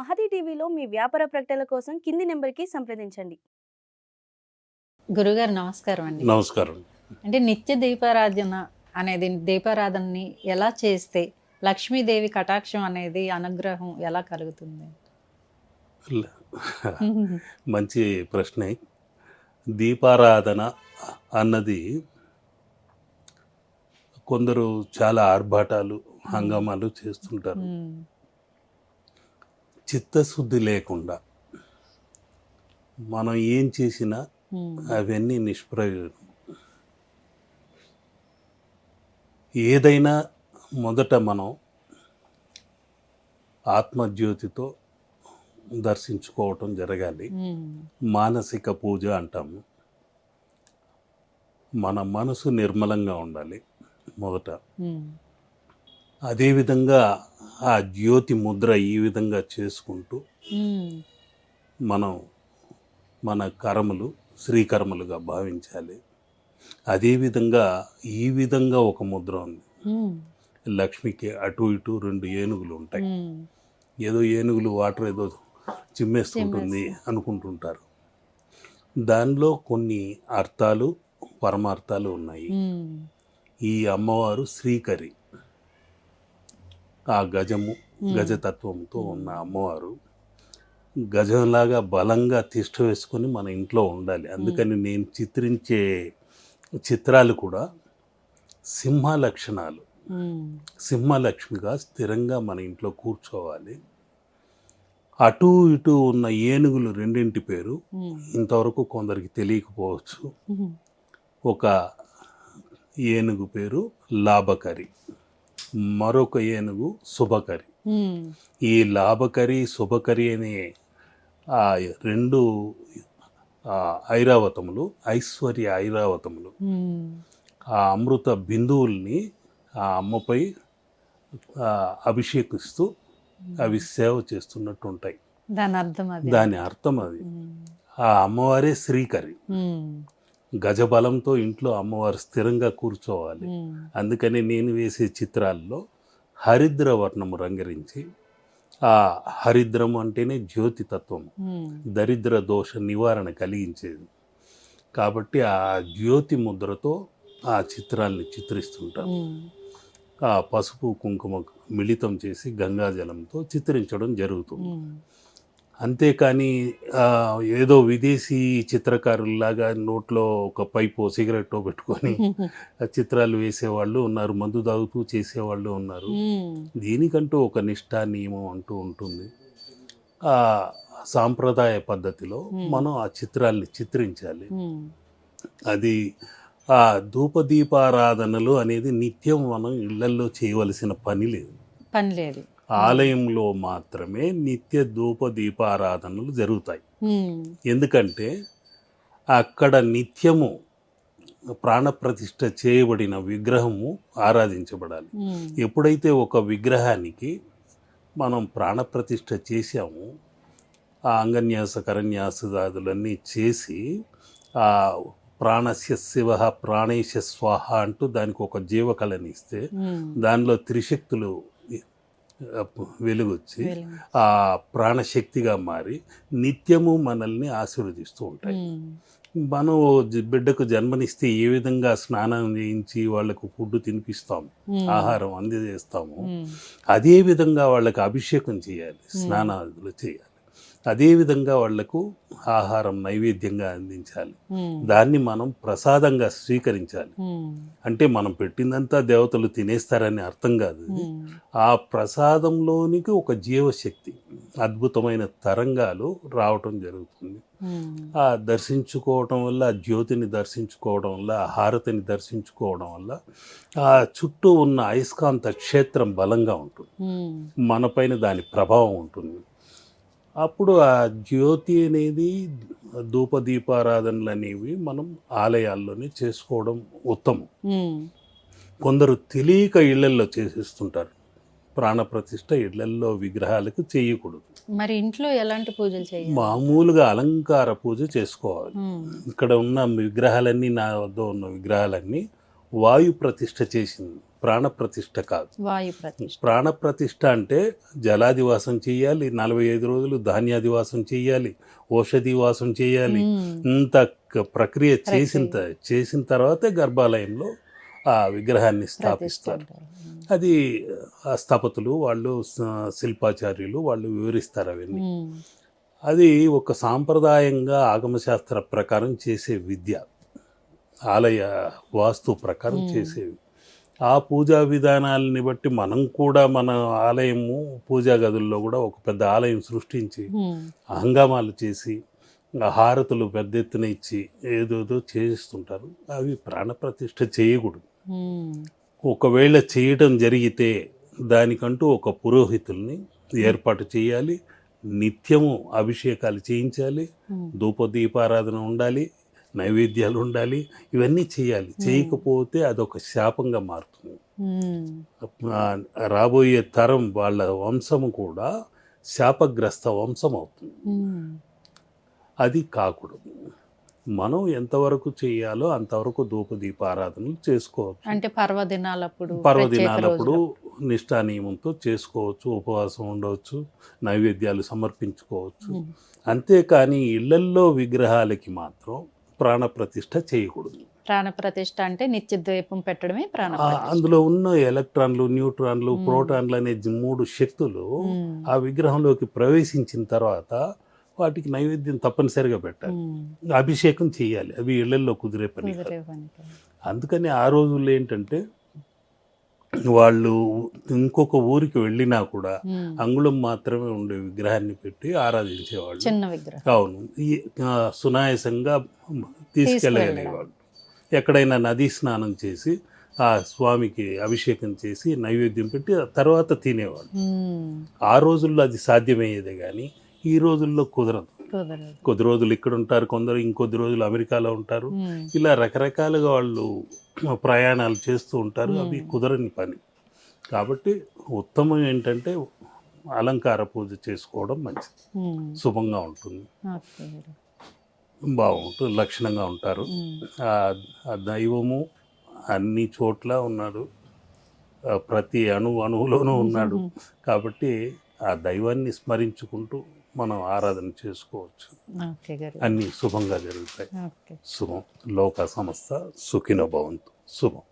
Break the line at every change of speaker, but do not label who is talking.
మహతి టీవీలో మీ వ్యాపార ప్రకటనల కోసం కింది నెంబర్కి సంప్రదించండి.
గురుగారు నమస్కారం అండి.
నమస్కారం
అంటే నిత్య దీపారాధన అనేది దీపారాధనని ఎలా చేస్తే లక్ష్మీదేవి కటాక్షం అనేది అనుగ్రహం ఎలా కలుగుతుంది?
మంచి ప్రశ్నే. దీపారాధన అన్నది కొందరు చాలా ఆర్భాటాలు హంగామాలు చేస్తుంటారు. చిత్తశుద్ధి లేకుండా మనం ఏం చేసినా అవన్నీ నిష్ప్రయోజనం. ఏదైనా మొదట మనం ఆత్మజ్యోతితో దర్శించుకోవటం జరగాలి. మానసిక పూజ అంటాము. మన మనసు నిర్మలంగా ఉండాలి మొదట. అదేవిధంగా ఆ జ్యోతి ముద్ర ఈ విధంగా చేసుకుంటూ మనం మన కర్మలు శ్రీకర్మలుగా భావించాలి. అదేవిధంగా ఈ విధంగా ఒక ముద్ర ఉంది. లక్ష్మికి అటు ఇటు రెండు ఏనుగులు ఉంటాయి. ఏదో ఏనుగులు వాటర్ ఏదో చిమ్మేస్తుంటుంది అనుకుంటుంటారు. దానిలో కొన్ని అర్థాలు పరమార్థాలు ఉన్నాయి. ఈ అమ్మవారు శ్రీకరి. ఆ గజము గజతత్వంతో ఉన్న అమ్మవారు గజంలాగా బలంగా తిష్ట వేసుకొని మన ఇంట్లో ఉండాలి. అందుకని నేను చిత్రించే చిత్రాలు కూడా సింహ లక్షణాలు.
ఉమ్,
సింహలక్ష్మిగా స్థిరంగా మన ఇంట్లో కూర్చోవాలి. అటు ఇటు ఉన్న ఏనుగులు రెండింటి పేరు ఇంతవరకు కొందరికి తెలియకపోవచ్చు. ఒక ఏనుగు పేరు లాభకరి. మరొక ఏనుగు శుభకరి.
ఉమ్,
ఈ లాభకరి శుభకరి అనే ఆ రెండు ఐరావతములు ఐశ్వర్య ఐరావతములు.
ఉమ్,
ఆ అమృత బిందువుల్ని ఆ అమ్మపై అభిషేకిస్తూ అవి సేవ చేస్తున్నట్టు ఉంటాయి
దాని అర్థం అది.
దాని అర్థం అది. ఆ అమ్మవారే శ్రీకరి. గజబలంతో ఇంట్లో అమ్మవారు స్థిరంగా కూర్చోవాలి. అందుకని నేను వేసే చిత్రాల్లో హరిద్ర వర్ణము రంగరించి ఆ హరిద్రం అంటేనే జ్యోతి తత్వం. దరిద్ర దోష నివారణ కలిగించేది. కాబట్టి ఆ జ్యోతి ముద్రతో ఆ చిత్రాల్ని చిత్రిస్తుంటాం. ఆ పసుపు కుంకుమ మిళితం చేసి గంగాజలంతో చిత్రించడం జరుగుతుంది. అంతేకాని ఏదో విదేశీ చిత్రకారుల్లాగా నోట్లో ఒక పైపు సిగరెట్ పెట్టుకొని చిత్రాలు వేసేవాళ్ళు ఉన్నారు మందు తాగుతూ చేసేవాళ్ళు ఉన్నారు. దీనికంటూ ఒక నిష్ఠా నియమం అంటూ ఉంటుంది. ఆ సాంప్రదాయ పద్ధతిలో మనం ఆ చిత్రాల్ని చిత్రించాలి. అది ఆ ధూపదీపారాధనలు అనేది నిత్యం మనం ఇళ్ళల్లో చేయవలసిన పని లేదు.
పని లేదు.
ఆలయంలో మాత్రమే నిత్య ధూప దీపారాధనలు జరుగుతాయి. ఎందుకంటే అక్కడ నిత్యము ప్రాణప్రతిష్ఠ చేయబడిన విగ్రహము ఆరాధించబడాలి. ఎప్పుడైతే ఒక విగ్రహానికి మనం ప్రాణప్రతిష్ఠ చేశామో ఆ అంగన్యాస కరన్యాసాదులన్నీ చేసి ఆ ప్రాణస్య శివ ప్రాణేశ స్వాహ అంటూ దానికి ఒక జీవకళని ఇస్తే దానిలో త్రిశక్తులు వెలుగొచ్చి
వెలుగు.
ఆ ప్రాణశక్తిగా మారి నిత్యము మనల్ని ఆశీర్వదిస్తూ ఉంటాయి. మనం బిడ్డకు జన్మనిస్తే ఏ విధంగా స్నానం చేయించి వాళ్ళకు ఫుడ్ తినిపిస్తాం
ఉమ్,
ఆహారం అందజేస్తాము అదే విధంగా వాళ్ళకి అభిషేకం చేయాలి స్నానాదులు చేయాలి. అదే విధంగా వాళ్ళకు ఆహారం నైవేద్యంగా అందించాలి. దాన్ని మనం ప్రసాదంగా స్వీకరించాలి. అంటే మనం పెట్టిందంతా దేవతలు తినేస్తారని అర్థం కాదు ఆ ప్రసాదంలోనికి ఒక జీవశక్తి అద్భుతమైన తరంగాలు రావటం జరుగుతుంది. ఆ దర్శించుకోవటం వల్ల ఆ జ్యోతిని దర్శించుకోవడం వల్ల ఆ హారతిని దర్శించుకోవడం వల్ల ఆ చుట్టూ ఉన్న అయస్కాంత క్షేత్రం బలంగా ఉంటుంది. మనపైన దాని ప్రభావం ఉంటుంది. అప్పుడు ఆ జ్యోతి అనేది ధూపదీపారాధనలు అనేవి మనం ఆలయాల్లోనే చేసుకోవడం ఉత్తమం. కొందరు తెలియక ఇళ్ళల్లో చేసేస్తుంటారు. ప్రాణప్రతిష్ఠ ఇళ్ళల్లో విగ్రహాలకు చేయకూడదు.
మరి ఇంట్లో ఎలాంటి పూజలు చేయాలి?
మామూలుగా అలంకార పూజ చేసుకోవాలి. ఇక్కడ ఉన్న విగ్రహాలన్నీ నా వద్ద ఉన్న విగ్రహాలన్నీ వాయు ప్రతిష్ఠ చేసింది. ప్రాణ ప్రతిష్ఠ కాదు.
వాయు ప్రతిష్ఠ
ప్రాణ ప్రతిష్ఠ అంటే జలాదివాసం చేయాలి నలభై ఐదు రోజులు ధాన్యాదివాసం చేయాలి ఔషధివాసం చేయాలి. ఇంత ప్రక్రియ చేసిన చేసిన తర్వాతే గర్భాలయంలో ఆ విగ్రహాన్ని స్థాపిస్తారు. అది ఆ స్థపతులు వాళ్ళు శిల్పాచార్యులు వాళ్ళు వివరిస్తారు అవన్నీ. అది ఒక సాంప్రదాయంగా ఆగమశాస్త్ర ప్రకారం చేసే విద్య. ఆలయ వాస్తు ప్రకారం. చేసేవి ఆ పూజా విధానాలని బట్టి మనం కూడా మన ఆలయము పూజా గదుల్లో కూడా ఒక పెద్ద ఆలయం సృష్టించి. హంగామాలు చేసి హారతులు పెద్ద ఎత్తున ఇచ్చి ఏదోదో చేస్తుంటారు అవి ప్రాణప్రతిష్ఠ చేయకూడదు. ఒకవేళ చేయటం జరిగితే దానికంటూ ఒక పురోహితుల్ని ఏర్పాటు చేయాలి నిత్యము అభిషేకాలు చేయించాలి
ఉమ్.
ధూప దీపారాధన ఉండాలి నైవేద్యాలు ఉండాలి. ఇవన్నీ చేయాలి. చేయకపోతే అదొక శాపంగా మారుతుంది. రాబోయే తరం వాళ్ళ వంశము కూడా శాపగ్రస్త వంశం అవుతుంది. అది కాకూడదు. మనం ఎంతవరకు చేయాలో అంతవరకు ధూప దీపారాధనలు చేసుకోవచ్చు.
అంటే పర్వదినాలప్పుడు
పర్వదినాలప్పుడు నిష్ఠా నియమంతో చేసుకోవచ్చు ఉపవాసం ఉండవచ్చు నైవేద్యాలు సమర్పించుకోవచ్చు. అంతేకాని ఇళ్ళల్లో విగ్రహాలకి మాత్రం ప్రాణ ప్రతిష్ఠ చేయకూడదు
ప్రాణ ప్రతిష్ఠ అంటే నిత్య ద్వీపం పెట్టడమే ప్రాణ.
అందులో ఉన్న ఎలక్ట్రాన్లు న్యూట్రాన్లు. ప్రోటాన్లు అనే మూడు శక్తులు. ఆ విగ్రహంలోకి ప్రవేశించిన తర్వాత వాటికి నైవేద్యం తప్పనిసరిగా పెట్టాలి. అభిషేకం చేయాలి అవి ఇళ్ళల్లో కుదిరే పని. అందుకని ఆ రోజుల్లో ఏంటంటే వాళ్ళు ఇంకొక ఊరికి వెళ్ళినా కూడా. అంగుళం మాత్రమే ఉండే విగ్రహాన్ని పెట్టి ఆరాధించేవాళ్ళు.
చిన్న విగ్రహం.
అవును. సునాయాసంగా తీసుకెళ్ళగలిగేవాళ్ళు. ఎక్కడైనా నదీ స్నానం చేసి ఆ స్వామికి అభిషేకం చేసి నైవేద్యం పెట్టి తర్వాత తినేవాళ్ళు. ఆ రోజుల్లో అది సాధ్యమయ్యేదే కానీ ఈ రోజుల్లో కుదరదు. కొద్ది రోజులు ఇక్కడ ఉంటారు కొందరు ఇంకొద్ది రోజులు అమెరికాలో ఉంటారు.
ఉమ్.
ఇలా రకరకాలుగా వాళ్ళు ప్రయాణాలు చేస్తూ ఉంటారు. అవి
మ్మ్.
కుదరని పని. కాబట్టి ఉత్తమం ఏంటంటే అలంకార పూజ చేసుకోవడం మంచిది.
ఉమ్.
శుభంగా ఉంటుంది. బాగుంటుంది. లక్షణంగా ఉంటారు. ఆ దైవము అన్ని చోట్ల ఉన్నాడు. ప్రతి అణు అణువులోనూ ఉన్నాడు. కాబట్టి ఆ దైవాన్ని స్మరించుకుంటూ మనం ఆరాధన చేసుకోవచ్చు. అన్నీ శుభంగా జరుగుతాయి. శుభం. లోక సంస్థ సుఖినో భవంతు. శుభం.